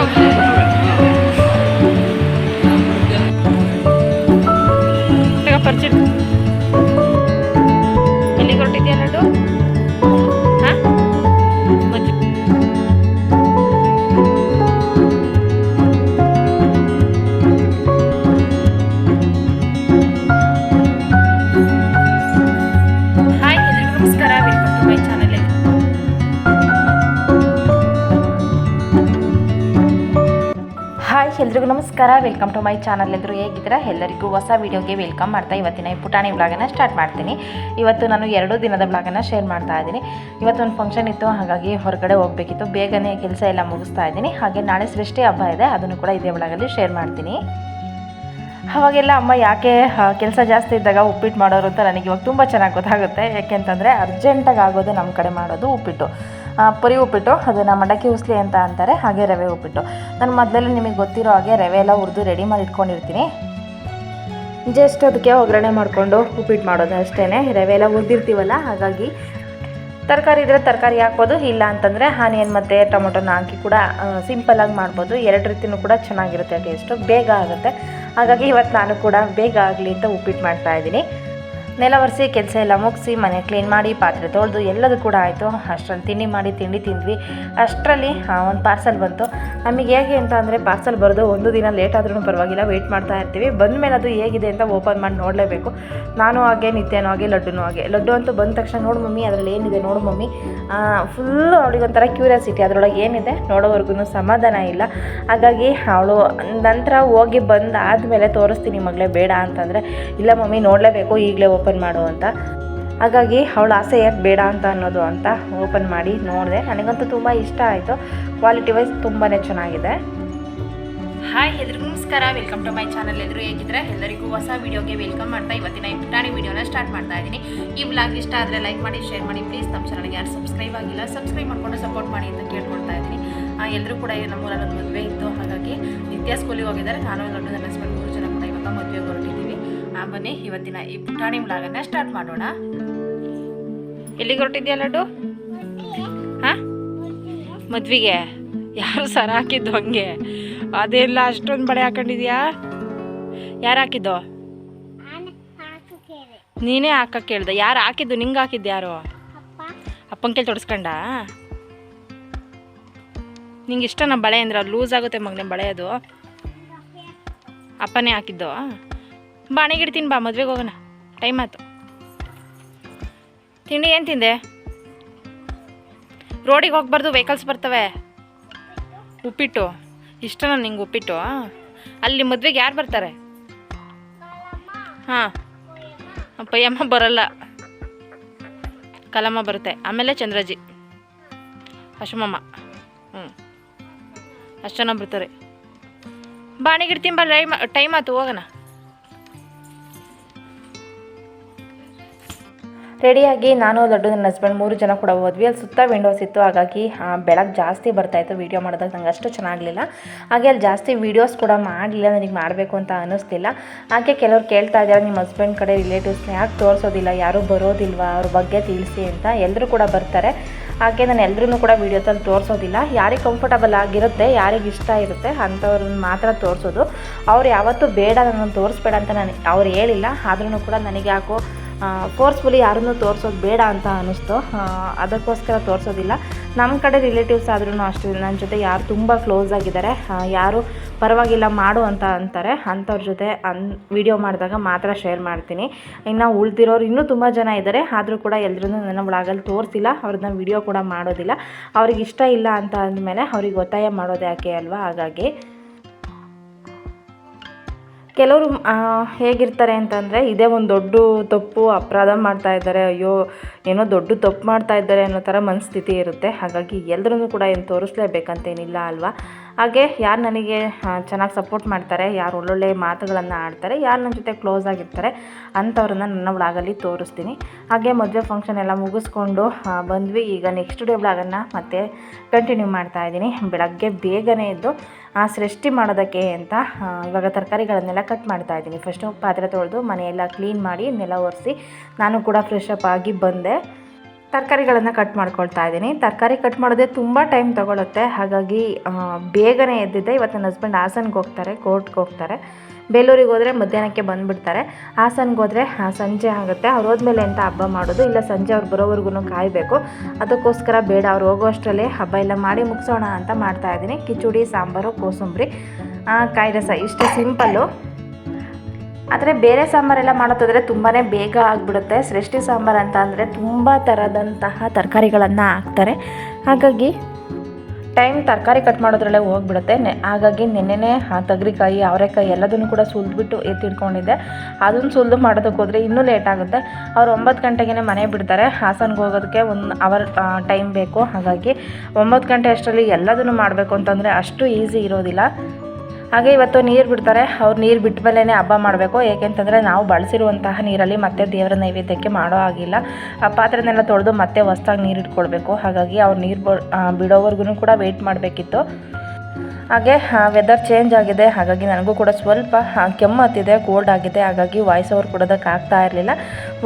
over. ನಮಸ್ಕಾರ welcome to my channel ಎಲ್ಲರೂ ಹೇಗಿದ್ದೀರಾ? ಎಲ್ಲರಿಗೂ ಹೊಸ ವೀಡಿಯೋಗೆ ವೆಲ್ಕಮ್ ಮಾಡ್ತಾ ಇವತ್ತಿನ ಈ ಪುಟಾಣಿ ಬ್ಲಾಗನ್ನು ಸ್ಟಾರ್ಟ್ ಮಾಡ್ತೀನಿ. ಇವತ್ತು ನಾನು ಎರಡು ದಿನದ ಬ್ಲಾಗನ್ನು ಶೇರ್ ಮಾಡ್ತಾ ಇದ್ದೀನಿ. ಇವತ್ತು ಒಂದು ಫಂಕ್ಷನ್ ಇತ್ತು, ಹಾಗಾಗಿ ಹೊರಗಡೆ ಹೋಗಬೇಕಿತ್ತು. ಬೇಗನೆ ಕೆಲಸ ಎಲ್ಲ ಮುಗಿಸ್ತಾ ಇದ್ದೀನಿ. ಹಾಗೆ ನಾಳೆ ಸೃಷ್ಟಿ ಹಬ್ಬ ಇದೆ, ಅದನ್ನು ಕೂಡ ಇದೇ ಬ್ಲಾಗಲ್ಲಿ ಶೇರ್ ಮಾಡ್ತೀನಿ. ಅವಾಗೆಲ್ಲ ಅಮ್ಮ ಯಾಕೆ ಕೆಲಸ ಜಾಸ್ತಿ ಇದ್ದಾಗ ಉಪ್ಪಿಟ್ಟು ಮಾಡೋರು ಅಂತ ನನಗೆ ಇವಾಗ ತುಂಬ ಚೆನ್ನಾಗಿ ಗೊತ್ತಾಗುತ್ತೆ. ಯಾಕೆಂತಂದರೆ ಅರ್ಜೆಂಟಾಗಿ ಆಗೋದೇ ನಮ್ಮ ಕಡೆ ಮಾಡೋದು ಉಪ್ಪಿಟ್ಟು. ಪುರಿ ಉಪ್ಪಿಟ್ಟು ಅದನ್ನು ಮಡಕೆ ಉಸ್ಲಿ ಅಂತ ಅಂತಾರೆ, ಹಾಗೆ ರವೆ ಉಪ್ಪಿಟ್ಟು. ನಾನು ಮೊದಲಲ್ಲಿ ನಿಮಗೆ ಗೊತ್ತಿರೋ ಹಾಗೆ ರವೆ ಎಲ್ಲ ಹುರಿದು ರೆಡಿ ಮಾಡಿ ಇಟ್ಕೊಂಡಿರ್ತೀನಿ. ಜಸ್ಟ್ ಅದಕ್ಕೆ ಒಗ್ಗರಣೆ ಮಾಡಿಕೊಂಡು ಉಪ್ಪಿಟ್ಟು ಮಾಡೋದು ಅಷ್ಟೇ ರವೆ ಎಲ್ಲ ಹುರಿದಿರ್ತೀವಲ್ಲ, ಹಾಗಾಗಿ ತರಕಾರಿ ಇದ್ದರೆ ತರಕಾರಿ ಹಾಕ್ಬೋದು, ಇಲ್ಲ ಅಂತಂದರೆ ಆನಿಯನ್ ಮತ್ತು ಟೊಮೊಟೊನ ಹಾಕಿ ಕೂಡ ಸಿಂಪಲಾಗಿ ಮಾಡ್ಬೋದು. ಎರಡು ರೀತಿಯೂ ಕೂಡ ಚೆನ್ನಾಗಿರುತ್ತೆ ಟೇಸ್ಟು ಬೇಗ ಆಗುತ್ತೆ. ಹಾಗಾಗಿ ಇವತ್ತು ನಾನು ಕೂಡ ಬೇಗ ಆಗಲಿ ಅಂತ ಉಪ್ಪಿಟ್ಟು ಮಾಡ್ತಾ ಇದ್ದೀನಿ. ನೆಲ ಒರೆಸಿ, ಕೆಲಸ ಎಲ್ಲ ಮುಗಿಸಿ, ಮನೆ ಕ್ಲೀನ್ ಮಾಡಿ, ಪಾತ್ರೆ ತೊಳೆದು, ಎಲ್ಲದೂ ಕೂಡ ಆಯಿತು. ಅಷ್ಟರಲ್ಲಿ ತಿಂಡಿ ಮಾಡಿ, ತಿಂಡಿ ತಿಂದ್ವಿ. ಅಷ್ಟರಲ್ಲಿ ಒಂದು ಪಾರ್ಸಲ್ ಬಂತು. ನಮಗೆ ಹೇಗೆ ಅಂತ ಅಂದರೆ ಪಾರ್ಸಲ್ ಬರೋದು ಒಂದು ದಿನ ಲೇಟ್ ಆದ್ರೂ ಪರವಾಗಿಲ್ಲ ವೆಯ್ಟ್ ಮಾಡ್ತಾ ಇರ್ತೀವಿ. ಬಂದ ಮೇಲೆ ಅದು ಹೇಗಿದೆ ಅಂತ ಓಪನ್ ಮಾಡಿ ನೋಡಲೇಬೇಕು. ನಾನು ಹಾಗೆ, ನಿತ್ಯನೂ ಹಾಗೆ, ಲಡ್ಡುನೂ ಹಾಗೆ. ಲಡ್ಡು ಅಂತೂ ಬಂದ ತಕ್ಷಣ ನೋಡು ಮಮ್ಮಿ, ಅದರಲ್ಲಿ ಏನಿದೆ ನೋಡು ಮಮ್ಮಿ. ಫುಲ್ಲು ಅವಳಿಗೊಂಥರ ಕ್ಯೂರಿಯಾಸಿಟಿ ಅದರೊಳಗೆ ಏನಿದೆ ನೋಡೋವರೆಗೂ ಸಮಾಧಾನ ಇಲ್ಲ. ಹಾಗಾಗಿ ಅವಳು ನಂತರ ಹೋಗಿ ಬಂದು ಆದಮೇಲೆ ತೋರಿಸ್ತೀನಿ ಮಗಳೇ, ಬೇಡ ಅಂತಂದರೆ, ಇಲ್ಲ ಮಮ್ಮಿ, ನೋಡಲೇಬೇಕು. ಈಗಲೇ ಓಪನ್ ಮಾಡು ಅಂತ. ಹಾಗಾಗಿ ಅವಳ ಆಸೆ ಯಾಕೆ ಬೇಡ ಅಂತ ಅನ್ನೋದು ಅಂತ ಓಪನ್ ಮಾಡಿ ನೋಡಿದೆ. ನನಗಂತೂ ತುಂಬ ಇಷ್ಟ ಆಯಿತು. ಕ್ವಾಲಿಟಿ ವೈಸ್ ತುಂಬಾ ಚೆನ್ನಾಗಿದೆ. ಹಾಯ್ ಎಲ್ರಿಗೂ ನಮಸ್ಕಾರ. ವೆಲ್ಕಮ್ ಟು ಮೈ ಚಾನಲ್ ಎಲ್ಲರೂ ಹೇಗಿದ್ರೆ? ಎಲ್ಲರಿಗೂ ಹೊಸ ವಿಡಿಯೋಗೆ ವೆಲ್ಕಮ್ ಮಾಡ್ತಾ ಇವತ್ತಿನ ಪುಟಾಣಿ ವಿಡಿಯೋನ ಸ್ಟಾರ್ಟ್ ಮಾಡ್ತಾ ಇದ್ದೀನಿ. ಈ ಬ್ಲಾಗ್ ಇಷ್ಟ ಆದರೆ ಲೈಕ್ ಮಾಡಿ ಶೇರ್ ಮಾಡಿ. ಪ್ಲೀಸ್ ನಮ್ಮ ಚಾನಲ್ಗೆ ಯಾರು ಸಬ್ಸ್ಕ್ರೈಬ್ ಆಗಿಲ್ಲ ಸಬ್ಸ್ಕ್ರೈಬ್ ಮಾಡ್ಕೊಂಡು ಸಪೋರ್ಟ್ ಮಾಡಿ ಅಂತ ಕೇಳ್ಕೊಳ್ತಾ ಇದ್ದೀನಿ. ಎಲ್ಲರೂ ಕೂಡ ನಮ್ಮ ಒಂದು ಮದುವೆ ಇತ್ತು. ಹಾಗಾಗಿ ನಿತ್ಯ ಸ್ಕೂಲಿಗೆ ಹೋಗಿದ್ದಾರೆ. ನಾನು ದೊಡ್ಡ ನನ್ನ ಹಸ್ಬೆಂಡ್ ಮೂರು ಜನ ಕೂಡ ಇವಾಗ ಮದುವೆಗೆ ಹೊರಟಿದ್ದೀವಿ. ಆ, ಬನ್ನಿ, ಇವತ್ತಿನ ಈ ಪುಟಾಣಿ ಬ್ಲಾಗನ್ನು ಸ್ಟಾರ್ಟ್ ಮಾಡೋಣ. ಎಲ್ಲಿಗೆ ಹೊರಟಿದ್ಯಾ ಲಡ್ಡು? ಹಾಂ? ಮದ್ವೆಗೆ? ಯಾರು ಸರ ಹಾಕಿದ್ದು ಹಂಗೆ? ಅದೆಲ್ಲ ಅಷ್ಟೊಂದು ಬಳೆ ಹಾಕೊಂಡಿದ್ಯಾ? ಯಾರು ಹಾಕಿದ್ದು? ನೀನೇ ಹಾಕಕ್ಕೆ ಹೇಳ್ದೆ ಯಾರು ಹಾಕಿದ್ದು? ನಿಂಗೆ ಹಾಕಿದ್ದು ಯಾರು? ಅಪ್ಪನ ಕೇಳಿ ತೊಡಸ್ಕೊಂಡ? ನಿಂಗೆ ಇಷ್ಟ ನಮ್ಮ ಬಳೆ ಅಂದ್ರೆ ಅದು ಲೂಸ್ ಆಗುತ್ತೆ ಮಗನೇ ಬಳೆ ಅದು. ಅಪ್ಪನೇ ಹಾಕಿದ್ದು? ಬಾಣಿಗಿಡ್ತೀನಿ ಬಾ, ಮದ್ವೆಗೆ ಹೋಗೋಣ. ಟೈಮ್ ಆಯ್ತು. ತಿಂಡಿ ಏನು ತಿಂದೆ? ರೋಡಿಗೆ ಹೋಗ್ಬಾರ್ದು ವೆಹಿಕಲ್ಸ್ ಬರ್ತವೆ. ಉಪ್ಪಿಟ್ಟು. ಇಷ್ಟನ ನಿಂಗೆ ಉಪ್ಪಿಟ್ಟು? ಅಲ್ಲಿ ಮದ್ವೆಗೆ ಯಾರು ಬರ್ತಾರೆ? ಹಾಂ. ಪಯ್ಯಮ್ಮ ಬರಲ್ಲ. ಕಲಮ್ಮ ಬರುತ್ತೆ. ಆಮೇಲೆ ಚಂದ್ರಜಿ. ಅಶ್ವಮಮ್ಮ. ಹ್ಞೂ ಅಷ್ಟು ಜನ ಬರ್ತಾರೆ. ಬಾಣಿಗಿಡ್ತೀನಿ ಬಾ ಟೈಮ್ ಟೈಮ್ ಆಯ್ತು, ಹೋಗೋಣ. ರೆಡಿಯಾಗಿ ನಾನು ದೊಡ್ಡ ನನ್ನ ಹಸ್ಬೆಂಡ್ ಮೂರು ಜನ ಕೂಡ ಹೋದ್ವಿ. ಅಲ್ಲಿ ಸುತ್ತ ವಿಂಡೋಸ್ ಇತ್ತು. ಹಾಗಾಗಿ ಬೆಳಗ್ಗೆ ಜಾಸ್ತಿ ಬರ್ತಾಯಿತ್ತು ವೀಡಿಯೋ ಮಾಡಿದಾಗ ನಂಗೆ ಅಷ್ಟು ಚೆನ್ನಾಗಲಿಲ್ಲ. ಹಾಗೆ ಅಲ್ಲಿ ಜಾಸ್ತಿ ವೀಡಿಯೋಸ್ ಕೂಡ ಮಾಡಲಿಲ್ಲ. ನನಗೆ ಮಾಡಬೇಕು ಅಂತ ಅನ್ನಿಸ್ತಿಲ್ಲ. ಹಾಗೆ ಕೆಲವ್ರು ಕೇಳ್ತಾ ಇದ್ದಾರೆ, ನಿಮ್ಮ ಹಸ್ಬೆಂಡ್ ಕಡೆ ರಿಲೇಟಿವ್ಸ್ನ ಯಾಕೆ ತೋರಿಸೋದಿಲ್ಲ? ಯಾರೂ ಬರೋದಿಲ್ವಾ? ಅವ್ರ ಬಗ್ಗೆ ತಿಳಿಸಿ ಅಂತ ಎಲ್ಲರೂ ಕೂಡ ಬರ್ತಾರೆ. ಹಾಗೆ ನಾನು ಎಲ್ಲರೂ ಕೂಡ ವೀಡಿಯೋಸಲ್ಲಿ ತೋರಿಸೋದಿಲ್ಲ. ಯಾರಿಗೆ ಕಂಫರ್ಟಬಲ್ ಆಗಿರುತ್ತೆ, ಯಾರಿಗೆ ಇಷ್ಟ ಇರುತ್ತೆ ಅಂಥವ್ರನ್ನ ಮಾತ್ರ ತೋರಿಸೋದು. ಅವ್ರು ಯಾವತ್ತೂ ಬೇಡ ನನ್ನನ್ನು ತೋರಿಸ್ಬೇಡ ಅಂತ ನಾನು, ಅವ್ರು ಹೇಳಿಲ್ಲ. ಆದ್ರೂ ಕೂಡ ನನಗೆ ಯಾಕೋ ಫೋರ್ಸ್ಫುಲಿ ಯಾರನ್ನೂ ತೋರಿಸೋದು ಬೇಡ ಅಂತ ಅನ್ನಿಸ್ತು. ಅದಕ್ಕೋಸ್ಕರ ತೋರಿಸೋದಿಲ್ಲ. ನಮ್ಮ ಕಡೆ ರಿಲೇಟಿವ್ಸ್ ಆದ್ರೂ ಅಷ್ಟೇ. ನನ್ನ ಜೊತೆ ಯಾರು ತುಂಬ ಕ್ಲೋಸ್ ಆಗಿದ್ದಾರೆ. ಯಾರು ಪರವಾಗಿಲ್ಲ ಮಾಡು ಅಂತ ಅಂತಾರೆ. ಅಂಥವ್ರ ಜೊತೆ ಅನ್ ವಿಡಿಯೋ ಮಾಡಿದಾಗ ಮಾತ್ರ ಶೇರ್ ಮಾಡ್ತೀನಿ. ಇನ್ನು ಉಳಿದಿರೋರು ಇನ್ನೂ ತುಂಬ ಜನ ಇದ್ದಾರೆ. ಆದರೂ ಕೂಡ ಎಲ್ಲರೂ ನನ್ನ ಬ್ಲಾಗಲ್ಲಿ ತೋರಿಸಿಲ್ಲ. ಅವ್ರನ್ನ ವಿಡಿಯೋ ಕೂಡ ಮಾಡೋದಿಲ್ಲ. ಅವ್ರಿಗೆ ಇಷ್ಟ ಇಲ್ಲ ಅಂತ ಅಂದಮೇಲೆ ಅವ್ರಿಗೆ ಒತ್ತಾಯ ಮಾಡೋದು ಯಾಕೆ ಅಲ್ವಾ? ಹಾಗಾಗಿ ಕೆಲವರು ಹೇಗಿರ್ತಾರೆ ಅಂತಂದರೆ ಇದೇ ಒಂದು ದೊಡ್ಡ ತಪ್ಪು ಅಪರಾಧ ಮಾಡ್ತಾ ಇದ್ದಾರೆ. ಅಯ್ಯೋ, ಏನೋ ದೊಡ್ಡ ತಪ್ಪು ಮಾಡ್ತಾ ಇದ್ದಾರೆ ಅನ್ನೋ ಥರ ಮನಸ್ಥಿತಿ ಇರುತ್ತೆ. ಹಾಗಾಗಿ ಎಲ್ಲರೂ ಕೂಡ ಏನು ತೋರಿಸ್ಲೇಬೇಕಂತೇನಿಲ್ಲ ಅಲ್ವಾ? ಹಾಗೆ ಯಾರು ನನಗೆ ಚೆನ್ನಾಗಿ ಸಪೋರ್ಟ್ ಮಾಡ್ತಾರೆ, ಯಾರು ಒಳ್ಳೊಳ್ಳೆ ಮಾತುಗಳನ್ನು ಆಡ್ತಾರೆ, ಯಾರು ನನ್ನ ಜೊತೆ ಕ್ಲೋಸ್ ಆಗಿರ್ತಾರೆ ಅಂಥವ್ರನ್ನ ನನ್ನ ಬ್ಲಾಗಲ್ಲಿ ತೋರಿಸ್ತೀನಿ. ಹಾಗೆ ಮದುವೆ ಫಂಕ್ಷನ್ ಎಲ್ಲ ಮುಗಿಸ್ಕೊಂಡು ಬಂದ್ವಿ. ಈಗ ನೆಕ್ಸ್ಟ್ ಡೇ ಬ್ಲಾಗನ್ನು ಮತ್ತೆ ಕಂಟಿನ್ಯೂ ಮಾಡ್ತಾ ಇದ್ದೀನಿ. ಬೆಳಗ್ಗೆ ಬೇಗನೆ ಎದ್ದು ಆ ಸೃಷ್ಟಿ ಮಾಡೋದಕ್ಕೆ ಅಂತ ಆ, ಇವಾಗ ತರಕಾರಿಗಳನ್ನೆಲ್ಲ ಕಟ್ ಮಾಡ್ತಾ ಇದ್ದೀನಿ. ಫಸ್ಟು ಪಾತ್ರೆ ತೊಳೆದು ಮನೆಯೆಲ್ಲ ಕ್ಲೀನ್ ಮಾಡಿ ನೆಲ ಒರೆಸಿ ನಾನು ಕೂಡ ಫ್ರೆಶ್ ಅಪ್ ಆಗಿ ಬಂದೆ. ತರಕಾರಿಗಳನ್ನು ಕಟ್ ಮಾಡ್ಕೊಳ್ತಾ ಇದ್ದೀನಿ. ತರಕಾರಿ ಕಟ್ ಮಾಡೋದೇ ತುಂಬ ಟೈಮ್ ತೊಗೊಳುತ್ತೆ. ಹಾಗಾಗಿ ಬೇಗನೆ ಎದ್ದಿದ್ದೆ. ಇವತ್ತು ನನ್ನ ಹಸ್ಬೆಂಡ್ ಹಾಸನ್ಗೆ ಹೋಗ್ತಾರೆ ಕೋರ್ಟ್ಗೆ ಹೋಗ್ತಾರೆ. ಬೇಲೂರಿಗೆ ಹೋದರೆ ಮಧ್ಯಾಹ್ನಕ್ಕೆ ಬಂದುಬಿಡ್ತಾರೆ. ಹಾಸನ್ಗೆ ಹೋದರೆ ಸಂಜೆ ಆಗುತ್ತೆ. ಅವ್ರು ಹೋದ್ಮೇಲೆ ಅಂತ ಹಬ್ಬ ಮಾಡೋದು? ಇಲ್ಲ ಸಂಜೆ ಅವ್ರು ಬರೋವರೆಗೂ ಕಾಯಬೇಕು. ಅದಕ್ಕೋಸ್ಕರ ಬೇಡ, ಅವ್ರು ಹೋಗೋಷ್ಟರಲ್ಲಿ ಹಬ್ಬ ಎಲ್ಲ ಮಾಡಿ ಮುಗಿಸೋಣ ಅಂತ ಮಾಡ್ತಾ ಇದ್ದೀನಿ. ಕಿಚುಡಿ, ಸಾಂಬಾರು, ಕೋಸಂಬರಿ. ಕಾಯಿ ರಸ. ಇಷ್ಟು ಸಿಂಪಲ್ಲು. ಆದರೆ ಬೇರೆ ಸಾಂಬಾರೆಲ್ಲ ಮಾಡೋದಾದರೆ ತುಂಬಾ ಬೇಗ ಆಗಿಬಿಡುತ್ತೆ. ಸೃಷ್ಟಿ ಸಾಂಬಾರು ಅಂತ ಅಂದರೆ ತುಂಬ ಥರದಂತಹ ತರಕಾರಿಗಳನ್ನು ಹಾಕ್ತಾರೆ. ಹಾಗಾಗಿ ಟೈಮ್ ತರಕಾರಿ ಕಟ್ ಮಾಡೋದ್ರಲ್ಲೇ ಹೋಗ್ಬಿಡುತ್ತೆ. ಹಾಗಾಗಿ ನೆನ್ನೆನೇ ತಗರಿಕಾಯಿ, ಅವರೆಕಾಯಿ ಎಲ್ಲದನ್ನು ಕೂಡ ಸುಲಿದ್ಬಿಟ್ಟು ಎತ್ತಿಟ್ಕೊಂಡಿದ್ದೆ ಅದನ್ನು ಸುಲಿದು ಮಾಡೋದಕ್ಕೆ ಹೋದರೆ ಇನ್ನೂ ಲೇಟ್ ಆಗುತ್ತೆ. ಅವ್ರು ಒಂಬತ್ತು ಗಂಟೆಗೆ ಮನೆ ಬಿಡ್ತಾರೆ. ಹಾಸನ್ಗೆ ಹೋಗೋದಕ್ಕೆ ಒಂದು ಅವರ್ ಟೈಮ್ ಬೇಕು. ಹಾಗಾಗಿ ಒಂಬತ್ತು ಗಂಟೆ ಅಷ್ಟರಲ್ಲಿ ಎಲ್ಲದನ್ನು ಮಾಡಬೇಕು ಅಂತಂದರೆ ಅಷ್ಟು ಈಸಿ ಇರೋದಿಲ್ಲ. ಹಾಗೆ ಇವತ್ತು ನೀರು ಬಿಡ್ತಾರೆ. ಅವ್ರು ನೀರು ಬಿಟ್ಟ ಮೇಲೇ ಹಬ್ಬ ಮಾಡಬೇಕು. ಏಕೆಂತಂದರೆ ನಾವು ಬಳಸಿರುವಂತಹ ನೀರಲ್ಲಿ ಮತ್ತೆ ದೇವರ ನೈವೇದ್ಯಕ್ಕೆ ಮಾಡೋ ಆಗಿಲ್ಲ ಆ ಪಾತ್ರೆನೆಲ್ಲ ತೊಳೆದು ಮತ್ತೆ ಹೊಸ್ದಾಗಿ ನೀರು ಇಟ್ಕೊಳ್ಬೇಕು. ಹಾಗಾಗಿ ಅವ್ರು ನೀರು ಬಿಡೋವರೆಗೂ ಕೂಡ ವೆಯ್ಟ್ ಮಾಡಬೇಕಿತ್ತು. ಹಾಗೆ ವೆದರ್ ಚೇಂಜ್ ಆಗಿದೆ. ಹಾಗಾಗಿ ನನಗೂ ಕೂಡ ಸ್ವಲ್ಪ ಕೆಮ್ಮು ಹತ್ತಿದೆ ಕೋಲ್ಡ್ ಆಗಿದೆ. ಹಾಗಾಗಿ ವಾಯ್ಸ್ ಓವರ್ ಕೊಡೋದಕ್ಕೆ ಆಗ್ತಾ ಇರಲಿಲ್ಲ.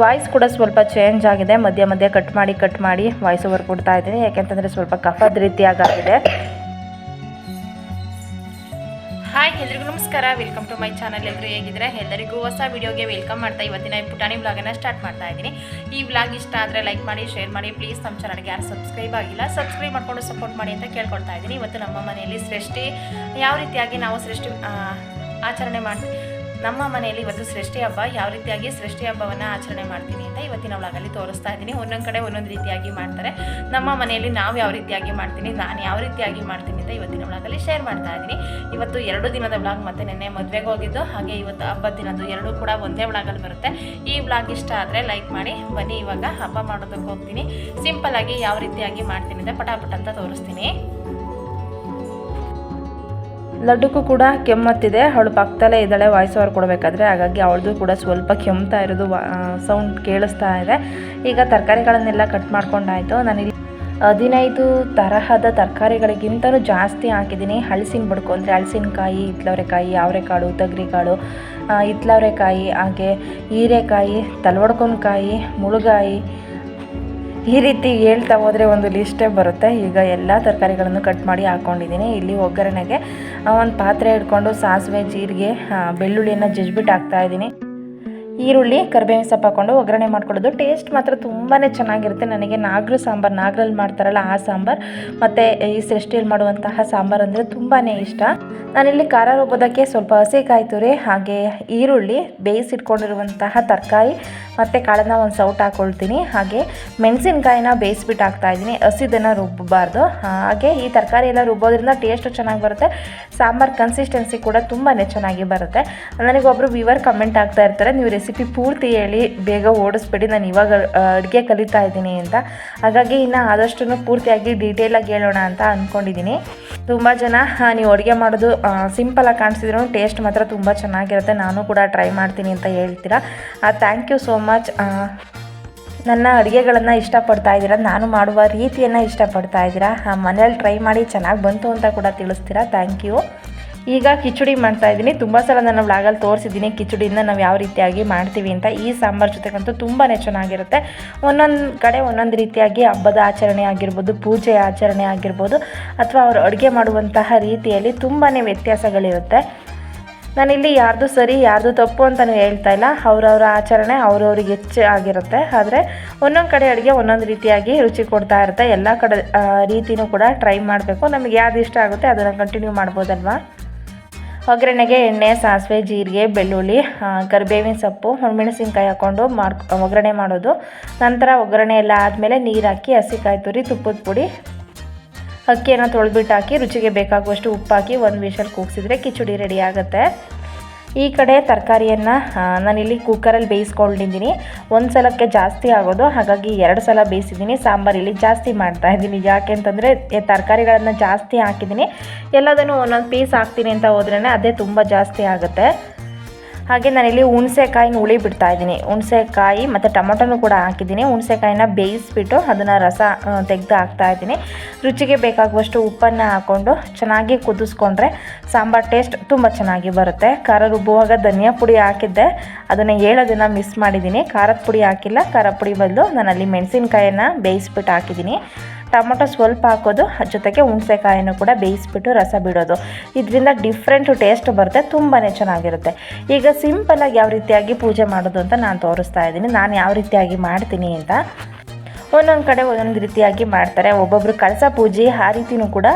ವಾಯ್ಸ್ ಕೂಡ ಸ್ವಲ್ಪ ಚೇಂಜ್ ಆಗಿದೆ. ಮಧ್ಯ ಮಧ್ಯೆ ಕಟ್ ಮಾಡಿ ಕಟ್ ಮಾಡಿ ವಾಯ್ಸ್ ಓವರ್ ಕೊಡ್ತಾ ಇದ್ದೀನಿ. ಯಾಕೆಂತಂದರೆ ಸ್ವಲ್ಪ ಕಫದ ರೀತಿಯಾಗಿದೆ ಹಾಯ್, ಎಲ್ರಿಗೂ ನಮಸ್ಕಾರ. ವೆಲ್ಕಮ್ ಟು ಮೈ ಚಾನಲ್ ಎಲ್ಲರೂ ಹೇಗಿದ್ರೆ ಎಲ್ಲರಿಗೂ ಹೊಸ ವಿಡಿಯೋಗೆ ವೆಲ್ಕಮ್ ಮಾಡ್ತಾ ಇವತ್ತಿನ ಪುಟಾಣಿ ವ್ಲಾಗನ್ನು ಸ್ಟಾರ್ಟ್ ಮಾಡ್ತಾ ಇದ್ದೀನಿ. ಈ ವ್ಲಾಗ್ ಇಷ್ಟ ಆದರೆ ಲೈಕ್ ಮಾಡಿ ಶೇರ್ ಮಾಡಿ. ಪ್ಲೀಸ್ ನಮ್ಮ ಚಾನಲ್ಗೆ ಯಾರು ಸಬ್ಸ್ಕ್ರೈಬ್ ಆಗಿಲ್ಲ ಸಬ್ಸ್ಕ್ರೈಬ್ ಮಾಡ್ಕೊಂಡು ಸಪೋರ್ಟ್ ಮಾಡಿ ಅಂತ ಕೇಳ್ಕೊಳ್ತಾ ಇದ್ದೀನಿ. ಇವತ್ತು ನಮ್ಮ ಮನೆಯಲ್ಲಿ ಸೃಷ್ಟಿ, ಯಾವ ರೀತಿಯಾಗಿ ನಾವು ಸೃಷ್ಟಿ ಆಚರಣೆ ಮಾಡ್ತೀವಿ ನಮ್ಮ ಮನೆಯಲ್ಲಿ ಇವತ್ತು ಸೃಷ್ಟಿ ಹಬ್ಬ. ಯಾವ ರೀತಿಯಾಗಿ ಸೃಷ್ಟಿ ಹಬ್ಬವನ್ನು ಆಚರಣೆ ಮಾಡ್ತೀನಿ ಅಂತ ಇವತ್ತಿನ ಒಳಗಲ್ಲಿ ತೋರಿಸ್ತಾ ಇದ್ದೀನಿ. ಒಂದೊಂದು ಕಡೆ ಒಂದೊಂದು ರೀತಿಯಾಗಿ ಮಾಡ್ತಾರೆ. ನಮ್ಮ ಮನೆಯಲ್ಲಿ ನಾವು ಯಾವ ರೀತಿಯಾಗಿ ಮಾಡ್ತೀನಿ, ನಾನು ಯಾವ ರೀತಿಯಾಗಿ ಮಾಡ್ತೀನಿ ಅಂತ ಇವತ್ತಿನ ಒಳಗಲ್ಲಿ ಶೇರ್ ಮಾಡ್ತಾ ಇದ್ದೀನಿ. ಇವತ್ತು ಎರಡು ದಿನದ ಬ್ಲಾಗ್ ಮತ್ತೆ ನಿನ್ನೆ ಮದುವೆಗೆ ಹೋಗಿದ್ದು. ಹಾಗೆ ಇವತ್ತು ಹಬ್ಬದ ದಿನದ್ದು ಎರಡೂ ಕೂಡ ಒಂದೇ ಬ್ಲಾಗಲ್ಲಿ ಬರುತ್ತೆ. ಈ ಬ್ಲಾಗ್ ಇಷ್ಟ ಆದರೆ ಲೈಕ್ ಮಾಡಿ. ಬನ್ನಿ ಇವಾಗ ಹಬ್ಬ ಮಾಡೋದಕ್ಕೆ ಹೋಗ್ತೀನಿ. ಸಿಂಪಲ್ ಆಗಿ ಯಾವ ರೀತಿಯಾಗಿ ಮಾಡ್ತೀನಿ ಅಂತ ಪಟಾಪಟ ಅಂತ ತೋರಿಸ್ತೀನಿ. ಲಡ್ಡುಗೂ ಕೂಡ ಕೆಮ್ಮತ್ತಿದೆ. ಅವಳು ಪಕ್ಕದಲ್ಲೇ ಇದ್ದಾಳೆ ವಾಯ್ಸ್ ಓವರ್ ಕೊಡಬೇಕಾದ್ರೆ. ಹಾಗಾಗಿ ಅವಳದು ಕೂಡ ಸ್ವಲ್ಪ ಕೆಮ್ತಾ ಇರೋದು ಸೌಂಡ್ ಕೇಳಿಸ್ತಾ ಇದೆ. ಈಗ ತರಕಾರಿಗಳನ್ನೆಲ್ಲ ಕಟ್ ಮಾಡ್ಕೊಂಡಾಯಿತು. ನಾನಿಲ್ಲಿ ಹದಿನೈದು ತರಹದ ತರಕಾರಿಗಳಿಗಿಂತಲೂ ಜಾಸ್ತಿ ಹಾಕಿದ್ದೀನಿ. ಹಳಸಿನ ಬಡ್ಕು ಅಂದರೆ ಹಲಸಿನಕಾಯಿ ಇತ್ಲವರೆಕಾಯಿ ಅವರೆಕಾಳು, ತೊಗರಿಕಾಳು ಇತ್ಲವರೆಕಾಯಿ ಹಾಗೆ ಹೀರೆಕಾಯಿ ತಲವಡ್ಕೊಂಡ್ಕಾಯಿ ಮುಳುಗಾಯಿ ಈ ರೀತಿ ಹೇಳ್ತಾ ಹೋದರೆ ಒಂದು ಲಿಸ್ಟೇ ಬರುತ್ತೆ. ಈಗ ಎಲ್ಲ ತರಕಾರಿಗಳನ್ನು ಕಟ್ ಮಾಡಿ ಹಾಕ್ಕೊಂಡಿದ್ದೀನಿ ಇಲ್ಲಿ ಒಗ್ಗರಣೆಗೆ ಒಂದು ಪಾತ್ರೆ ಇಟ್ಕೊಂಡು ಸಾಸಿವೆ, ಜೀರಿಗೆ ಬೆಳ್ಳುಳ್ಳಿಯನ್ನು ಜಜ್ಬಿಟ್ಟು ಹಾಕ್ತಾ ಇದ್ದೀನಿ. ಈರುಳ್ಳಿ, ಕರಿಬೇವಿನ ಸೊಪ್ಪು ಹಾಕ್ಕೊಂಡು ಒಗ್ಗರಣೆ ಮಾಡ್ಕೊಳ್ಳೋದು. ಟೇಸ್ಟ್ ಮಾತ್ರ ತುಂಬಾ ಚೆನ್ನಾಗಿರುತ್ತೆ. ನನಗೆ ನಾಗರ ಸಾಂಬಾರು, ನಾಗರಲ್ಲಿ ಮಾಡ್ತಾರಲ್ಲ ಆ ಸಾಂಬಾರು. ಮತ್ತು ಈ ಸೃಷ್ಟಿಯಲ್ಲಿ ಮಾಡುವಂತಹ ಸಾಂಬಾರು ಅಂದರೆ ತುಂಬಾ ಇಷ್ಟ. ನಾನಿಲ್ಲಿ ಖಾರ ರುಬ್ಬೋದಕ್ಕೆ ಸ್ವಲ್ಪ ಹಸಿಕಾಯಿ ತುರಿ, ಹಾಗೆ ಈರುಳ್ಳಿ, ಬೇಯಿಸಿಟ್ಕೊಂಡಿರುವಂತಹ ತರಕಾರಿ ಮತ್ತು ಕಾಳನ್ನ ಒಂದು ಸೌಟ್ ಹಾಕ್ಕೊಳ್ತೀನಿ ಹಾಗೆ ಮೆಣಸಿನ್ಕಾಯಿನ ಬೇಯಿಸ್ಬಿಟ್ಟು ಹಾಕ್ತಾ ಇದ್ದೀನಿ. ಹಸಿದನ್ನು ರುಬ್ಬಬಾರ್ದು. ಹಾಗೆ ಈ ತರಕಾರಿ ಎಲ್ಲ ರುಬ್ಬೋದ್ರಿಂದ ಟೇಸ್ಟು ಚೆನ್ನಾಗಿ ಬರುತ್ತೆ. ಸಾಂಬಾರು ಕನ್ಸಿಸ್ಟೆನ್ಸಿ ಕೂಡ ತುಂಬಾ ಚೆನ್ನಾಗಿ ಬರುತ್ತೆ. ನನಗೊಬ್ಬರು ವಿವರ್ ಕಮೆಂಟ್ ಆಗ್ತಾ ಇರ್ತಾರೆ, ನೀವು ರೆಸಿಪಿ ಪೂರ್ತಿ ಹೇಳಿ, ಬೇಗ ಓಡಿಸ್ಬೇಡಿ. ನಾನು ಇವಾಗ ಅಡುಗೆ ಕಲಿತಾ ಇದ್ದೀನಿ ಅಂತ. ಹಾಗಾಗಿ ಇನ್ನು ಆದಷ್ಟು ಪೂರ್ತಿಯಾಗಿ ಡೀಟೇಲಾಗಿ ಹೇಳೋಣ ಅಂತ ಅಂದ್ಕೊಂಡಿದ್ದೀನಿ ತುಂಬ ಜನ ನೀವು ಅಡುಗೆ ಮಾಡೋದು ಸಿಂಪಲಾಗಿ ಕಾಣಿಸಿದ್ರು ಟೇಸ್ಟ್ ಮಾತ್ರ ತುಂಬ ಚೆನ್ನಾಗಿರುತ್ತೆ. ನಾನು ಕೂಡ ಟ್ರೈ ಮಾಡ್ತೀನಿ ಅಂತ ಹೇಳ್ತೀರಾ. ಥ್ಯಾಂಕ್ ಯು ಸೋ ನನ್ನ ಅಡುಗೆಗಳನ್ನು ಇಷ್ಟಪಡ್ತಾ ಇದ್ದೀರಾ? ನಾನು ಮಾಡುವ ರೀತಿಯನ್ನು ಇಷ್ಟಪಡ್ತಾ ಇದ್ದೀರಾ? ಮನೇಲಿ ಟ್ರೈ ಮಾಡಿ ಚೆನ್ನಾಗಿ ಬಂತು ಅಂತ ಕೂಡ ತಿಳಿಸ್ತೀರಾ? ಥ್ಯಾಂಕ್ ಯು ಈಗ ಕಿಚಡಿ ಮಾಡ್ತಾ ಇದ್ದೀನಿ. ತುಂಬ ಸಲ ನಾನು ವ್ಲಾಗಲ್ಲಿ ತೋರಿಸಿದ್ದೀನಿ. ಕಿಚಡಿಯಿಂದ ನಾವು ಯಾವ ರೀತಿಯಾಗಿ ಮಾಡ್ತೀವಿ ಅಂತ. ಈ ಸಾಂಬಾರು ಜೊತೆಗಂತೂ ತುಂಬಾ ಚೆನ್ನಾಗಿರುತ್ತೆ. ಒಂದೊಂದು ಕಡೆ ಒಂದೊಂದು ರೀತಿಯಾಗಿ ಹಬ್ಬದ ಆಚರಣೆ ಆಗಿರ್ಬೋದು, ಪೂಜೆ ಆಚರಣೆ ಆಗಿರ್ಬೋದು, ಅಥವಾ ಅವರು ಅಡುಗೆ ಮಾಡುವಂತಹ ರೀತಿಯಲ್ಲಿ ತುಂಬಾ ವ್ಯತ್ಯಾಸಗಳಿರುತ್ತೆ. ನಾನಿಲ್ಲಿ ಯಾರ್ದು ಸರಿ, ಯಾರ್ದು ತಪ್ಪು ಅಂತಲೂ ಹೇಳ್ತಾ ಇಲ್ಲ. ಅವ್ರವ್ರ ಆಚರಣೆ ಅವ್ರವ್ರಿಗೆ ಹೆಚ್ಚು ಆಗಿರುತ್ತೆ. ಆದರೆ ಒಂದೊಂದು ಕಡೆ ಅಡುಗೆ ಒಂದೊಂದು ರೀತಿಯಾಗಿ ರುಚಿ ಕೊಡ್ತಾ ಇರುತ್ತೆ. ಎಲ್ಲ ಕಡೆ ರೀತಿನೂ ಕೂಡ ಟ್ರೈ ಮಾಡಬೇಕು. ನಮಗೆ ಯಾವ್ದು ಇಷ್ಟ ಆಗುತ್ತೆ ಅದನ್ನು ಕಂಟಿನ್ಯೂ ಮಾಡ್ಬೋದಲ್ವಾ? ಒಗ್ಗರಣೆಗೆ ಎಣ್ಣೆ, ಸಾಸಿವೆ, ಜೀರಿಗೆ, ಬೆಳ್ಳುಳ್ಳಿ ಕರಿಬೇವಿನ ಸೊಪ್ಪು, ಹುಣ್ಮೆಣಸಿನ್ಕಾಯಿ ಹಾಕ್ಕೊಂಡು ಮಾಡ್, ಒಗ್ಗರಣೆ ಮಾಡೋದು. ನಂತರ ಒಗ್ಗರಣೆ ಎಲ್ಲ ಆದಮೇಲೆ ನೀರು ಹಾಕಿ ಹಸಿಕಾಯಿ ತುರಿ, ತುಪ್ಪದ ಪುಡಿ ಅಕ್ಕಿಯನ್ನು ತೊಳೆದ್ಬಿಟ್ಟು ಹಾಕಿ ರುಚಿಗೆ ಬೇಕಾಗುವಷ್ಟು ಉಪ್ಪಾಕಿ ಒಂದು ವಿಷಲ್ ಕೂಗಿಸಿದ್ರೆ ಕಿಚಡಿ ರೆಡಿ ಆಗುತ್ತೆ. ಈ ಕಡೆ ತರಕಾರಿಯನ್ನು ನಾನಿಲ್ಲಿ ಕುಕ್ಕರಲ್ಲಿ ಬೇಯಿಸ್ಕೊಂಡಿದ್ದೀನಿ. ಒಂದು ಸಲಕ್ಕೆ ಜಾಸ್ತಿ ಆಗೋದು, ಹಾಗಾಗಿ ಎರಡು ಸಲ ಬೇಯಿಸಿದ್ದೀನಿ. ಸಾಂಬಾರು ಇಲ್ಲಿ ಜಾಸ್ತಿ ಮಾಡ್ತಾ ಇದ್ದೀನಿ. ಯಾಕೆ ಅಂತಂದರೆ ತರಕಾರಿಗಳನ್ನು ಜಾಸ್ತಿ ಹಾಕಿದ್ದೀನಿ. ಎಲ್ಲದನ್ನು ಒಂದೊಂದು ಪೀಸ್ ಹಾಕ್ತೀನಿ ಅಂತ ಹೋದ್ರೇ ಅದೇ ತುಂಬ ಜಾಸ್ತಿ ಆಗುತ್ತೆ. ಹಾಗೆ ನಾನಿಲ್ಲಿ ಹುಣಸೆಕಾಯಿನ ಉಳಿ ಬಿಡ್ತಾ ಇದ್ದೀನಿ. ಹುಣಸೆಕಾಯಿ ಮತ್ತು ಟೊಮೊಟೊನೂ ಕೂಡ ಹಾಕಿದ್ದೀನಿ. ಹುಣಸೆಕಾಯಿನ ಬೇಯಿಸ್ಬಿಟ್ಟು ಅದನ್ನು ರಸ ತೆಗೆದು ಹಾಕ್ತಾ ಇದ್ದೀನಿ. ರುಚಿಗೆ ಬೇಕಾಗುವಷ್ಟು ಉಪ್ಪನ್ನು ಹಾಕ್ಕೊಂಡು ಚೆನ್ನಾಗಿ ಕುದಿಸ್ಕೊಂಡ್ರೆ ಸಾಂಬಾರು ಟೇಸ್ಟ್ ತುಂಬ ಚೆನ್ನಾಗಿ ಬರುತ್ತೆ. ಖಾರ ರುಬ್ಬುವಾಗ ಧನಿಯಾ ಪುಡಿ ಹಾಕಿದ್ದೆ. ಅದನ್ನು ಹೇಳೋದನ್ನು ಮಿಸ್ ಮಾಡಿದ್ದೀನಿ. ಖಾರದ ಪುಡಿ ಹಾಕಿಲ್ಲ. ಖಾರ ಪುಡಿ ಬದಲು ನಾನು ಅಲ್ಲಿ ಮೆಣಸಿನ್ಕಾಯನ್ನು ಬೇಯಿಸ್ಬಿಟ್ಟು ಹಾಕಿದ್ದೀನಿ. ಟೊಮೊಟೊ ಸ್ವಲ್ಪ ಹಾಕೋದು ಜೊತೆಗೆ ಹುಣಸೆಕಾಯಿನೂ ಕೂಡ ಬೇಯಿಸ್ಬಿಟ್ಟು ರಸ ಬಿಡೋದು. ಇದರಿಂದ ಡಿಫ್ರೆಂಟ್ ಟೇಸ್ಟ್ ಬರುತ್ತೆ ತುಂಬಾ ಚೆನ್ನಾಗಿರುತ್ತೆ. ಈಗ ಸಿಂಪಲಾಗಿ ಯಾವ ರೀತಿಯಾಗಿ ಪೂಜೆ ಮಾಡೋದು ಅಂತ ನಾನು ತೋರಿಸ್ತಾ ಇದ್ದೀನಿ. ನಾನು ಯಾವ ರೀತಿಯಾಗಿ ಮಾಡ್ತೀನಿ ಅಂತ. ಒಂದೊಂದು ಕಡೆ ಒಂದೊಂದು ರೀತಿಯಾಗಿ ಮಾಡ್ತಾರೆ. ಒಬ್ಬೊಬ್ಬರು ಕಳಸ ಪೂಜೆ ಆ ರೀತಿಯೂ ಕೂಡ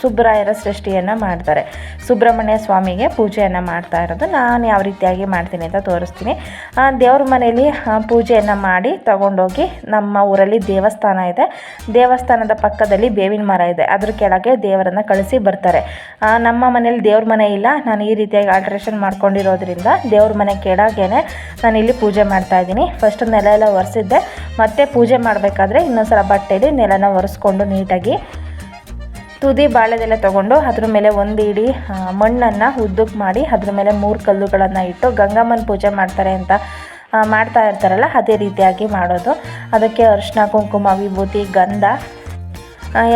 ಸುಬ್ರಾಯರ ಸೃಷ್ಟಿಯನ್ನು ಮಾಡ್ತಾರೆ. ಸುಬ್ರಹ್ಮಣ್ಯ ಸ್ವಾಮಿಗೆ ಪೂಜೆಯನ್ನು ಮಾಡ್ತಾ ಇರೋದು. ನಾನು ಯಾವ ರೀತಿಯಾಗಿ ಮಾಡ್ತೀನಿ ಅಂತ ತೋರಿಸ್ತೀನಿ. ದೇವ್ರ ಮನೆಯಲ್ಲಿ ಪೂಜೆಯನ್ನು ಮಾಡಿ ತಗೊಂಡೋಗಿ ನಮ್ಮ ಊರಲ್ಲಿ ದೇವಸ್ಥಾನ ಇದೆ. ದೇವಸ್ಥಾನದ ಪಕ್ಕದಲ್ಲಿ ಬೇವಿನ ಮರ ಇದೆ. ಅದ್ರ ಕೆಳಗೆ ದೇವರನ್ನು ಕಳಿಸಿ ಬರ್ತಾರೆ. ನಮ್ಮ ಮನೇಲಿ ದೇವ್ರ ಮನೆ ಇಲ್ಲ. ನಾನು ಈ ರೀತಿಯಾಗಿ ಆಲ್ಟ್ರೇಷನ್ ಮಾಡ್ಕೊಂಡಿರೋದ್ರಿಂದ ದೇವ್ರ ಮನೆ ಕೆಳಗೇನೆ ನಾನು ಇಲ್ಲಿ ಪೂಜೆ ಮಾಡ್ತಾ ಇದ್ದೀನಿ. ಫಸ್ಟ್ ನೆಲ ಎಲ್ಲ ಒರೆಸಿದ್ದೆ. ಮತ್ತೆ ಪೂಜೆ ಮಾಡಬೇಕಾದ್ರೆ ಇನ್ನೊಂದ್ಸಲ ಬಟ್ಟೆಲಿ ನೆಲನ ಒರೆಸ್ಕೊಂಡು ನೀಟಾಗಿ ತುದಿ ಬಾಳೆದೆಲೆ ತೊಗೊಂಡು ಅದ್ರ ಮೇಲೆ ಒಂದು ಇಡೀ ಮಣ್ಣನ್ನು ಉದ್ದಕ್ಕೆ ಮಾಡಿ ಅದ್ರ ಮೇಲೆ ಮೂರು ಕಲ್ಲುಗಳನ್ನು ಇಟ್ಟು ಗಂಗಮ್ಮನ ಪೂಜೆ ಮಾಡ್ತಾರೆ ಅಂತ ಮಾಡ್ತಾ ಇರ್ತಾರಲ್ಲ, ಅದೇ ರೀತಿಯಾಗಿ ಮಾಡೋದು. ಅದಕ್ಕೆ ಅರಿಶಿನ, ಕುಂಕುಮ, ವಿಭೂತಿ, ಗಂಧ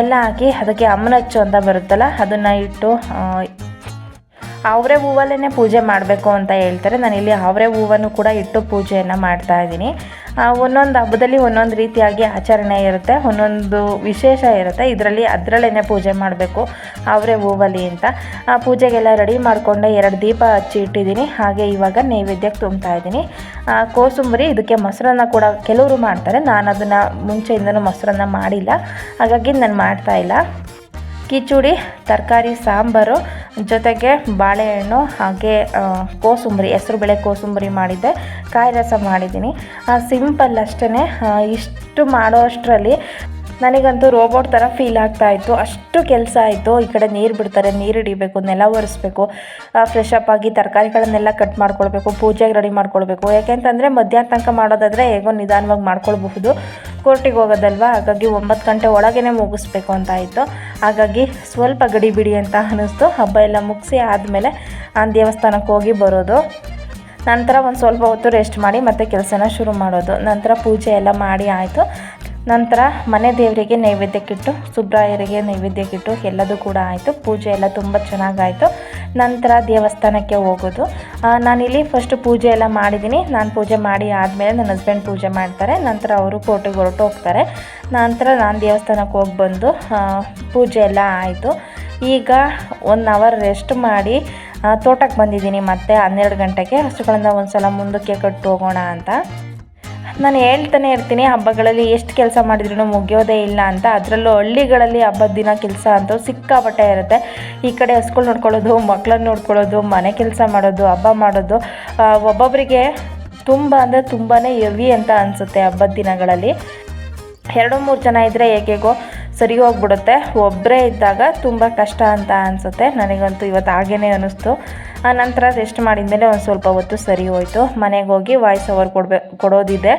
ಎಲ್ಲ ಹಾಕಿ ಅದಕ್ಕೆ ಅಮ್ಮನಚ್ಚು ಅಂತ ಬರುತ್ತಲ್ಲ, ಅದನ್ನು ಇಟ್ಟು ಅವರೇ ಹೂವಲ್ಲೇ ಪೂಜೆ ಮಾಡಬೇಕು ಅಂತ ಹೇಳ್ತಾರೆ. ನಾನಿಲ್ಲಿ ಅವರೇ ಹೂವನ್ನು ಕೂಡ ಇಟ್ಟು ಪೂಜೆಯನ್ನು ಮಾಡ್ತಾ ಇದ್ದೀನಿ. ಒಂದೊಂದು ಹಬ್ಬದಲ್ಲಿ ಒಂದೊಂದು ರೀತಿಯಾಗಿ ಆಚರಣೆ ಇರುತ್ತೆ, ಒಂದೊಂದು ವಿಶೇಷ ಇರುತ್ತೆ. ಇದರಲ್ಲಿ ಅದರಲ್ಲೇ ಪೂಜೆ ಮಾಡಬೇಕು, ಅವರೇ ಹೂವಲ್ಲಿ ಅಂತ. ಆ ಪೂಜೆಗೆಲ್ಲ ರೆಡಿ ಮಾಡಿಕೊಂಡೆ ಎರಡು ದೀಪ ಹಚ್ಚಿ ಇಟ್ಟಿದ್ದೀನಿ, ಹಾಗೆ ಇವಾಗ ನೈವೇದ್ಯಕ್ಕೆ ತುಂಬ್ತಾ ಇದ್ದೀನಿ. ಕೋಸಂಬರಿ, ಇದಕ್ಕೆ ಮೊಸರನ್ನ ಕೂಡ ಕೆಲವರು ಮಾಡ್ತಾರೆ. ನಾನು ಅದನ್ನು ಮುಂಚೆಯಿಂದನೂ ಮೊಸರನ್ನ ಮಾಡಿಲ್ಲ, ಹಾಗಾಗಿ ನಾನು ಮಾಡ್ತಾ ಇಲ್ಲ. ಕಿಚುಡಿ ತರಕಾರಿ, ಸಾಂಬಾರು, ಜೊತೆಗೆ ಬಾಳೆಹಣ್ಣು, ಹಾಗೆ ಕೋಸುಂಬರಿ, ಹೆಸರು ಹೆಸರುಬೇಳೆ ಕೋಸುಂಬರಿ ಮಾಡಿದ್ದೆ. ಕಾಯಿ ರಸ ಮಾಡಿದ್ದೀನಿ. ಸಿಂಪಲ್ ಅಷ್ಟೇ ಇಷ್ಟು ಮಾಡೋ ಅಷ್ಟರಲ್ಲಿ ನನಗಂತೂ ರೋಬೋಟ್ ಥರ ಫೀಲ್ ಆಗ್ತಾ ಇತ್ತು. ಅಷ್ಟು ಕೆಲಸ ಆಯಿತು. ಈ ಕಡೆ ನೀರು ಬಿಡ್ತಾರೆ, ನೀರು ಹಿಡಿಬೇಕು, ನೆಲ ಒರೆಸ್ಬೇಕು ಫ್ರೆಶ್ ಅಪ್ ಆಗಿ ತರಕಾರಿಗಳನ್ನೆಲ್ಲ ಕಟ್ ಮಾಡ್ಕೊಳ್ಬೇಕು, ಪೂಜೆಗೆ ರೆಡಿ ಮಾಡ್ಕೊಳ್ಬೇಕು. ಯಾಕೆಂತಂದರೆ ಮಧ್ಯಾಹ್ನ ತನಕ ಮಾಡೋದಾದರೆ ಹೇಗೋ ನಿಧಾನವಾಗಿ ಮಾಡ್ಕೊಳ್ಬಹುದು. ಕೋರ್ಟಿಗೆ ಹೋಗೋದಲ್ವ? ಹಾಗಾಗಿ ಒಂಬತ್ತು ಗಂಟೆ ಒಳಗೇ ಮುಗಿಸ್ಬೇಕು ಅಂತ ಆಯಿತು. ಹಾಗಾಗಿ ಸ್ವಲ್ಪ ಗಡಿ ಬಿಡಿ ಅಂತ ಅನ್ನಿಸ್ತು ಹಬ್ಬ ಎಲ್ಲ ಮುಗಿಸಿ ಆದಮೇಲೆ ಆ ದೇವಸ್ಥಾನಕ್ಕೆ ಹೋಗಿ ಬರೋದು. ನಂತರ ಒಂದು ಸ್ವಲ್ಪ ಹೊತ್ತು ರೆಸ್ಟ್ ಮಾಡಿ ಮತ್ತೆ ಕೆಲಸನ ಶುರು ಮಾಡೋದು. ನಂತರ ಪೂಜೆ ಎಲ್ಲ ಮಾಡಿ ಆಯಿತು. ನಂತರ ಮನೆ ದೇವರಿಗೆ ನೈವೇದ್ಯಕ್ಕಿಟ್ಟು, ಸುಬ್ರಾಯರಿಗೆ ನೈವೇದ್ಯಕ್ಕಿಟ್ಟು ಎಲ್ಲದೂ ಕೂಡ ಆಯಿತು. ಪೂಜೆ ಎಲ್ಲ ತುಂಬ ಚೆನ್ನಾಗಾಯಿತು. ನಂತರ ದೇವಸ್ಥಾನಕ್ಕೆ ಹೋಗೋದು. ನಾನಿಲ್ಲಿ ಫಸ್ಟ್ ಪೂಜೆ ಎಲ್ಲ ಮಾಡಿದ್ದೀನಿ. ನಾನು ಪೂಜೆ ಮಾಡಿ ಆದಮೇಲೆ ನನ್ನ ಹಸ್ಬೆಂಡ್ ಪೂಜೆ ಮಾಡ್ತಾರೆ. ನಂತರ ಅವರು ಕೋಟೆಗೆ ಹೊರಟು ಹೋಗ್ತಾರೆ. ನಂತರ ನಾನು ದೇವಸ್ಥಾನಕ್ಕೆ ಹೋಗಿ ಬಂದು ಪೂಜೆ ಎಲ್ಲ ಆಯಿತು. ಈಗ ಒನ್ ಅವರ್ ರೆಸ್ಟ್ ಮಾಡಿ ತೋಟಕ್ಕೆ ಬಂದಿದ್ದೀನಿ ಮತ್ತೆ ಹನ್ನೆರಡು ಗಂಟೆಗೆ. ಹಸುಗಳನ್ನ ಒಂದು ಸಲ ಮುಂದಕ್ಕೆ ಕಟ್ಟು ಹೋಗೋಣ ಅಂತ. ನಾನು ಹೇಳ್ತಾನೆ ಇರ್ತೀನಿ, ಹಬ್ಬಗಳಲ್ಲಿ ಎಷ್ಟು ಕೆಲಸ ಮಾಡಿದ್ರೂ ಮುಗಿಯೋದೇ ಇಲ್ಲ ಅಂತ. ಅದರಲ್ಲೂ ಹಳ್ಳಿಗಳಲ್ಲಿ ಹಬ್ಬದ ದಿನ ಕೆಲಸ ಅಂತ ಸಿಕ್ಕಾಪಟ್ಟೆ ಇರುತ್ತೆ. ಈ ಕಡೆ ಹಸ್ಗಳು ನೋಡ್ಕೊಳ್ಳೋದು ಮಕ್ಕಳನ್ನ ನೋಡ್ಕೊಳ್ಳೋದು, ಮನೆ ಕೆಲಸ ಮಾಡೋದು, ಹಬ್ಬ ಮಾಡೋದು ಒಬ್ಬೊಬ್ಬರಿಗೆ ತುಂಬ ಅಂದರೆ ತುಂಬಾ ಹೆವಿ ಅಂತ ಅನಿಸುತ್ತೆ ಹಬ್ಬದ ದಿನಗಳಲ್ಲಿ. ಎರಡು ಮೂರು ಜನ ಇದ್ದರೆ ಹೇಗೆಗೋ ಸರಿ ಹೋಗ್ಬಿಡುತ್ತೆ. ಒಬ್ಬರೇ ಇದ್ದಾಗ ತುಂಬ ಕಷ್ಟ ಅಂತ ಅನಿಸುತ್ತೆ. ನನಗಂತೂ ಇವತ್ತು ಹಾಗೇ ಅನ್ನಿಸ್ತು. ಆ ನಂತರ ರೆಸ್ಟ್ ಮಾಡಿದ್ಮೇಲೆ ಒಂದು ಸ್ವಲ್ಪ ಹೊತ್ತು ಸರಿ ಹೋಯಿತು. ಮನೆಗೆ ಹೋಗಿ ವಾಯ್ಸ್ ಓವರ್ ಕೊಡಬೇಕು ಕೊಡೋದಿದೆ.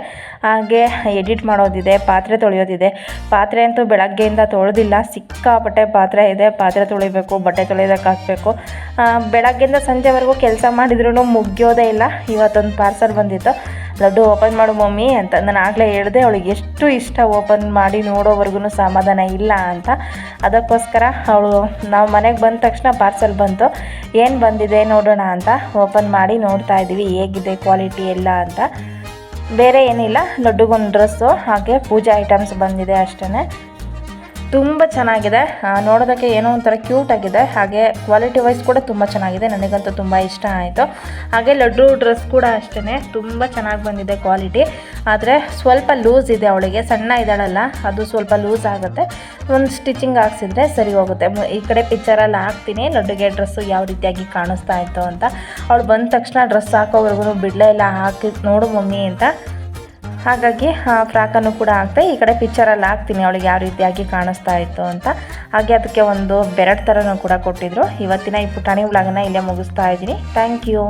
ಹಾಗೆ ಎಡಿಟ್ ಮಾಡೋದಿದೆ, ಪಾತ್ರೆ ತೊಳೆಯೋದಿದೆ. ಪಾತ್ರೆ ಅಂತೂ ಬೆಳಗ್ಗೆಯಿಂದ ತೊಳೆದಿಲ್ಲ, ಸಿಕ್ಕಾಪಟ್ಟೆ ಪಾತ್ರೆ ಇದೆ. ಪಾತ್ರೆ ತೊಳಿಬೇಕು, ಬಟ್ಟೆ ತೊಳೆಯೋದಕ್ಕೆ ಹಾಕಬೇಕು. ಬೆಳಗ್ಗೆಯಿಂದ ಸಂಜೆವರೆಗೂ ಕೆಲಸ ಮಾಡಿದ್ರೂ ಮುಗಿಯೋದೇ ಇಲ್ಲ. ಇವತ್ತೊಂದು ಪಾರ್ಸಲ್ ಬಂದಿತ್ತು. ಲಡ್ಡು ಓಪನ್ ಮಾಡು ಮಮ್ಮಿ ಅಂತ ನಾನು ಆಗಲೇ ಹೇಳಿದೆ, ಅವಳಿಗೆ ಎಷ್ಟು ಇಷ್ಟ ಓಪನ್ ಮಾಡಿ ನೋಡೋವರೆಗೂ ಸಮಾಧಾನ ಇಲ್ಲ ಅಂತ. ಅದಕ್ಕೋಸ್ಕರ ಅವಳು ನಾವು ಮನೆಗೆ ಬಂದ ತಕ್ಷಣ ಪಾರ್ಸಲ್ ಬಂತು. ಏನು ಬಂದಿದೆ ನೋಡೋಣ ಅಂತ ಓಪನ್ ಮಾಡಿ ನೋಡ್ತಾ ಇದ್ದೀವಿ, ಹೇಗಿದೆ ಕ್ವಾಲಿಟಿ ಎಲ್ಲ ಅಂತ. ಬೇರೆ ಏನಿಲ್ಲ, ಲಡ್ಡುಗೊಂದು ಡ್ರೆಸ್ಸು ಹಾಗೆ ಪೂಜಾ ಐಟಮ್ಸ್ ಬಂದಿದೆ ಅಷ್ಟೇ ತುಂಬ ಚೆನ್ನಾಗಿದೆ. ನೋಡೋದಕ್ಕೆ ಏನೋ ಒಂಥರ ಕ್ಯೂಟ್ ಆಗಿದೆ. ಹಾಗೆ ಕ್ವಾಲಿಟಿ ವೈಸ್ ಕೂಡ ತುಂಬ ಚೆನ್ನಾಗಿದೆ. ನನಗಂತೂ ತುಂಬ ಇಷ್ಟ ಆಯಿತು. ಹಾಗೆ ಲಡ್ಡು ಡ್ರೆಸ್ ಕೂಡ ಅಷ್ಟೇ ತುಂಬ ಚೆನ್ನಾಗಿ ಬಂದಿದೆ ಕ್ವಾಲಿಟಿ ಆದರೆ ಸ್ವಲ್ಪ ಲೂಸ್ ಇದೆ ಅವಳಿಗೆ. ಸಣ್ಣ ಇದ್ದಾಳಲ್ಲ, ಅದು ಸ್ವಲ್ಪ ಲೂಸ್ ಆಗುತ್ತೆ. ಒಂದು ಸ್ಟಿಚಿಂಗ್ ಹಾಕ್ಸಿದ್ರೆ ಸರಿ ಹೋಗುತ್ತೆ. ಈ ಕಡೆ ಪಿಕ್ಚರಲ್ಲಿ ಹಾಕ್ತೀನಿ. ಲಡ್ಡುಗೆ ಡ್ರೆಸ್ಸು ಯಾವ ರೀತಿಯಾಗಿ ಕಾಣಿಸ್ತಾ ಇತ್ತು ಅಂತ. ಅವಳು ಬಂದ ತಕ್ಷಣ ಡ್ರೆಸ್ ಹಾಕೋವರೆಗೂ ಬಿಡಲೇ ಇಲ್ಲ. ಹಾಕಿ ನೋಡು ಮಮ್ಮಿ ಅಂತ. ಹಾಗಾಗಿ ಫ್ರಾಕನ್ನು ಕೂಡ ಹಾಕ್ತೆ ಈ ಕಡೆ ಪಿಕ್ಚರಲ್ಲಿ ಹಾಕ್ತೀನಿ ಅವಳಿಗೆ ಯಾವ ರೀತಿಯಾಗಿ ಕಾಣಿಸ್ತಾ ಇತ್ತು ಅಂತ. ಹಾಗೆ ಅದಕ್ಕೆ ಒಂದು ಬೆರಡ್ ಥರನೂ ಕೂಡ ಕೊಟ್ಟಿದ್ರು. ಇವತ್ತಿನ ಈ ಪುಟಾಣಿ ವ್ಲಾಗನ್ನ ಇಲ್ಲೇ ಮುಗಿಸ್ತಾ ಇದ್ದೀನಿ. Thank you